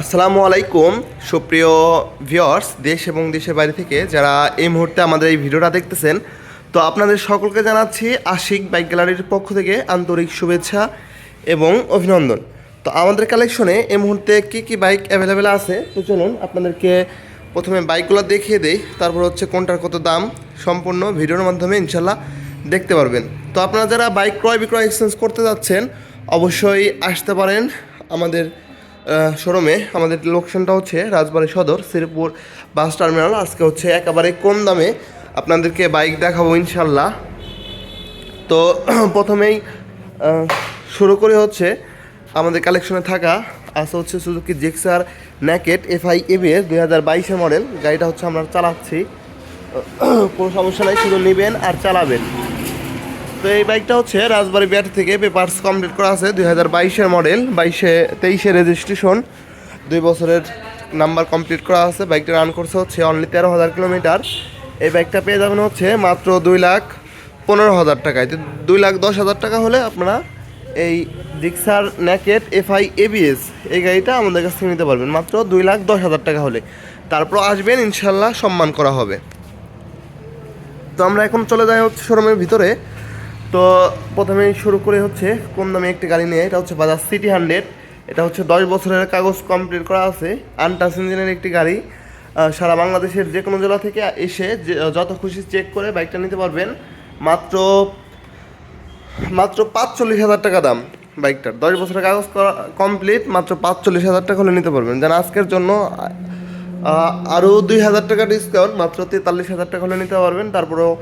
আসসালামু আলাইকুম, সুপ্রিয় ভিউয়ার্স দেশ এবং দেশের বাইরে থেকে যারা এই মুহূর্তে আমাদের এই ভিডিওটা দেখতেছেন, তো আপনাদের সকলকে জানাচ্ছি আশিক বাইক গ্যালারির পক্ষ থেকে আন্তরিক শুভেচ্ছা এবং অভিনন্দন। তো আমাদের কালেকশনে এই মুহূর্তে কী কী বাইক অ্যাভেলেবেল আছে? তো চলুন আপনাদেরকে প্রথমে বাইকগুলো দেখিয়ে দেই, তারপর হচ্ছে কোনটার কত দাম, সম্পূর্ণ ভিডিওর মাধ্যমে ইনশাল্লাহ দেখতে পারবেন। তো আপনারা যারা বাইক ক্রয় বিক্রয় এক্সচেঞ্জ করতে যাচ্ছেন, অবশ্যই আসতে পারেন আমাদের শোরুমে আমাদের লোকেশনটা হচ্ছে রাজবাড়ী সদর, শ্রীপুর বাস টার্মিনাল। আজকে হচ্ছে একেবারে কম দামে আপনাদেরকে বাইক দেখাবো ইনশাল্লাহ। তো প্রথমেই শুরু করে হচ্ছে আমাদের কালেকশনে থাকা। আছে হচ্ছে Suzuki Gixxer naked FI ABS দুই হাজার বাইশের মডেল গাড়িটা হচ্ছে আমরা চালাচ্ছি। কোনো সমস্যা নাই, শুধু নেবেন আর চালাবেন। তো এই বাইকটা হচ্ছে রাজবাড়ি ব্যাট থেকে পেপার্স কমপ্লিট করা আছে, দুই হাজার বাইশের মডেল, বাইশে, তেইশে রেজিস্ট্রেশন দুই বছরের নাম্বার কমপ্লিট করা আছে। বাইকটা রান করছে হচ্ছে অনলি তেরো হাজার কিলোমিটার। এই বাইকটা পেয়ে যাবেন হচ্ছে মাত্র দুই লাখ পনেরো হাজার টাকায়। তো দুই লাখ দশ হাজার টাকা হলে আপনারা এই ডিক্সার ন্যাকেট এফআই এবিএস এই গাড়িটা আমাদের কাছ থেকে নিতে পারবেন। মাত্র দুই লাখ দশ হাজার টাকা হলে। তারপর আসবেন ইনশাল্লাহ সম্মান করা হবে। তো আমরা এখন চলে যাই হচ্ছে শোরুমের ভিতরে। তো প্রথমেই শুরু করে হচ্ছে কম দামে একটি গাড়ি নিয়ে, এটা হচ্ছে বাজাজ সিটি হান্ড্রেড এটা হচ্ছে দশ বছরের কাগজ কমপ্লিট করা আছে আনটাস ইঞ্জিনের একটি গাড়ি। সারা বাংলাদেশের যে কোনো জেলা থেকে এসে যত খুশি চেক করে বাইকটা নিতে পারবেন। মাত্র মাত্র পাঁচচল্লিশ হাজার টাকা দাম বাইকটার দশ বছরের কাগজ কমপ্লিট মাত্র পাঁচচল্লিশ হাজার টাকা হলে নিতে পারবেন। যেন আজকের জন্য আরও দুই হাজার টাকা ডিসকাউন্ট মাত্র তেতাল্লিশ হাজার টাকা হলে নিতে পারবেন। তারপরেও